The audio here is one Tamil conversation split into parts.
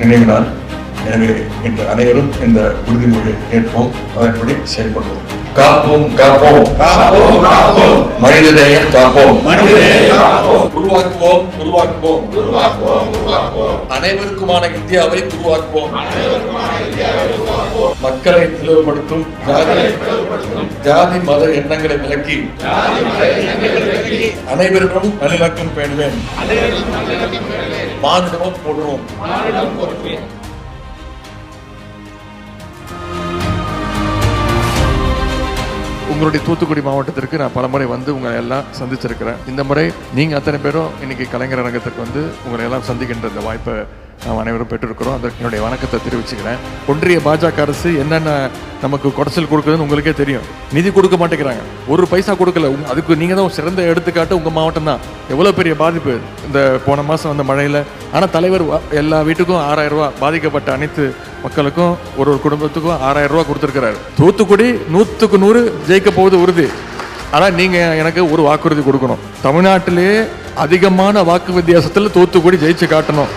இன்னைக்கு எனவே இன்று அனைவரும் இந்த உறுதிமொழியை ஏற்போம் அதன்படி செயல்படுவோம். காப்போம் காப்போம். காப்போம் காப்போம். மனிதநேயம் காப்போம். காப்போம். உருவாக்குவோம் உருவாக்குவோம். உருவாக்குவோம் உருவாக்குவோம். அனைவருக்குமான இந்தியாவை உருவாக்குவோம். மக்களை பிளவுபடுத்தும் ஜாதி ஜாதி மத எண்ணங்களை விலக்கி அனைவரும் நல்லிணக்கம் பேணுவேன். மாநிலமும் போடுவோம் உங்களுடைய தூத்துக்குடி மாவட்டத்திற்கு நான் பலமுறை வந்து உங்களை எல்லாம் சந்திச்சிருக்கிறேன். இந்த முறை நீங்கள் அத்தனை பேரும் இன்னைக்கு கலைஞர் அரங்கத்திற்கு வந்து உங்களை எல்லாம் சந்திக்கின்ற இந்த வாய்ப்பை நாம் அனைவரும் பெற்றிருக்கிறோம். அதற்கு என்னுடைய வணக்கத்தை தெரிவிச்சுக்கிறேன். ஒன்றிய பாஜக அரசு என்னென்ன நமக்கு குடைச்சல் கொடுக்குதுன்னு உங்களுக்கே தெரியும். நிதி கொடுக்க மாட்டேங்கிறாங்க. ஒரு பைசா கொடுக்கல. அதுக்கு நீங்கள் தான் சிறந்த எடுத்துக்காட்டு உங்கள் மாவட்டம் தான். எவ்வளோ பெரிய பாதிப்பு? இந்த போன மாதம் வந்த மழையில். ஆனால் தலைவர் எல்லா வீட்டுக்கும் ஆறாயிரம் ரூபாய் பாதிக்கப்பட்ட அனைத்து மக்களுக்கும் ஒரு ஒரு குடும்பத்துக்கும் ஆறாயிரம் ரூபா கொடுத்துருக்கிறாரு. தூத்துக்குடி நூற்றுக்கு நூறு ஜெயிக்க போகுது உறுதி. ஆனால் நீங்கள் எனக்கு ஒரு வாக்குறுதி கொடுக்கணும். தமிழ்நாட்டிலே அதிகமான வாக்கு வித்தியாசத்தில் தூத்துக்குடி ஜெயிச்சு காட்டணும்.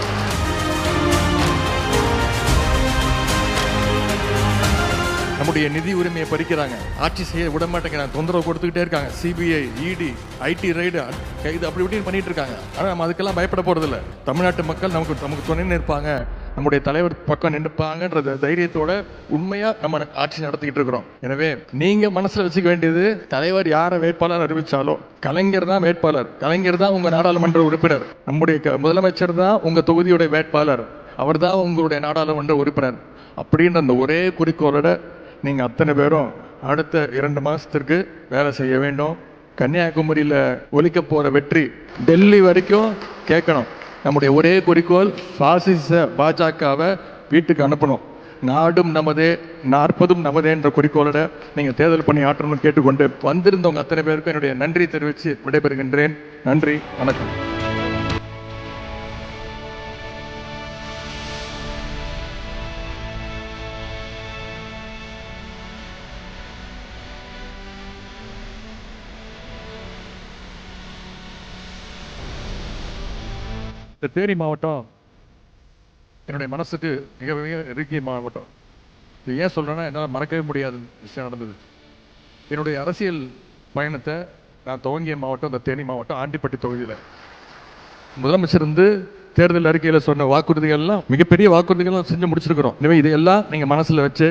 நம்முடைய நிதி உரிமையை பறிக்கிறாங்க. ஆட்சி செய்ய விட மாட்டேங்கிறாங்க. தொந்தரவு கொடுத்துக்கிட்டே இருக்காங்க. சிபிஐ இடி ஐடி ரைடு கைது அப்படி இப்படின்னு பண்ணிட்டு இருக்காங்க. ஆனால் நம்ம அதுக்கெல்லாம் பயப்பட போறதில்ல. தமிழ்நாட்டு மக்கள் நமக்கு நமக்கு துணை நிற்பாங்க. நம்முடைய தலைவர் பக்கம் நின்றுப்பாங்கன்ற தைரியத்தோட உண்மையா நம்ம ஆட்சி நடத்திக்கிட்டு இருக்கிறோம். எனவே நீங்க மனசுல வச்சுக்க வேண்டியது தலைவர் யாரை வேட்பாளர் அறிவிச்சாலோ கலைஞர் தான் வேட்பாளர். கலைஞர் தான் உங்க நாடாளுமன்ற உறுப்பினர். நம்முடைய க- முதலமைச்சர் தான் உங்க தொகுதியுடைய வேட்பாளர். அவர் தான் உங்களுடைய நாடாளுமன்ற உறுப்பினர். அப்படின்ற அந்த ஒரே குறிக்கோளோட நீங்கள் அத்தனை பேரும் அடுத்த இரண்டு மாதத்திற்கு வேலை செய்ய வேண்டும். கன்னியாகுமரியில் ஒலிக்க போகிற வெற்றி டெல்லி வரைக்கும் கேட்கணும். நம்முடைய ஒரே குறிக்கோள் பாசிச பாஜகவை வீட்டுக்கு அனுப்பணும். நாடும் நமதே நாற்பதும் நமதே என்ற குறிக்கோளோட நீங்கள் தேர்தல் பணி ஆற்றணும்னு கேட்டுக்கொண்டு வந்திருந்தவங்க அத்தனை பேருக்கும் என்னுடைய நன்றி தெரிவித்து விடைபெறுகின்றேன். நன்றி வணக்கம். இந்த தேனி மாவட்டம் என்னுடைய மனசுக்கு மிக மிக நெருங்கிய மாவட்டம். இது ஏன் சொல்கிறேன்னா என்னால் மறக்கவே முடியாத விஷயம் நடந்தது. என்னுடைய அரசியல் பயணத்தை நான் துவங்கிய மாவட்டம் இந்த தேனி மாவட்டம் ஆண்டிப்பட்டி தொகுதியில். முதலமைச்சர் இருந்து தேர்தல் அறிக்கையில் சொன்ன வாக்குறுதிகள்லாம் மிகப்பெரிய வாக்குறுதிகள்லாம் செஞ்சு முடிச்சிருக்கிறோம். எனவே இதையெல்லாம் நீங்கள் மனசில் வச்சு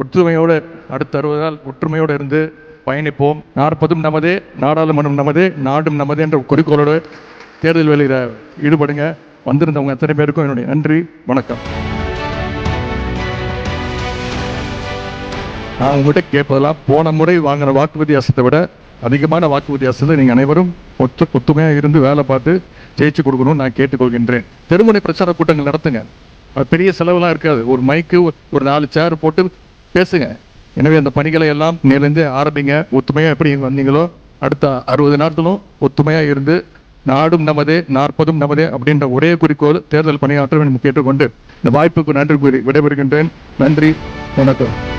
ஒற்றுமையோடு அடுத்த அறுபது நாள் ஒற்றுமையோடு இருந்து பயணிப்போம். நாற்பதும் நமதே நாடாளுமன்றம் நமதே நாடும் நமதே என்ற குறிக்கோளோடு தேர்தல் வேலையில் ஈடுபடுங்க. வந்திருந்தவங்க அத்தனை பேருக்கும் என்னுடைய நன்றி வணக்கம். நான் உங்கள்கிட்ட கேட்பதெல்லாம் போன முறை வாங்கின வாக்கு வித்தியாசத்தை விட அதிகமான வாக்கு வித்தியாசத்தை நீங்கள் அனைவரும் ஒத்து ஒத்துமையாக இருந்து வேலை பார்த்து ஜெயிச்சு கொடுக்கணும்னு நான் கேட்டுக்கொள்கின்றேன். தெருமுனை பிரச்சார கூட்டங்கள் நடத்துங்க. அது பெரிய செலவுலாம் இருக்காது. ஒரு மைக்கு ஒரு- நாலு சேர் போட்டு பேசுங்க. எனவே அந்த பணிகளை எல்லாம் நேர்ந்து ஆரம்பிங்க. ஒத்துமையாக எப்படி வந்தீங்களோ அடுத்த அறுபது நாட்களும் ஒத்துமையாக இருந்து நாடும் நமது நாற்பதும் நமது அப்படின்ற ஒரே குறிக்கோள் தேர்தல் பணியாற்ற வேண்டும் கேட்டுக்கொண்டு இந்த வாய்ப்புக்கு நன்றி கூறி விடைபெறுகின்றேன். நன்றி வணக்கம்.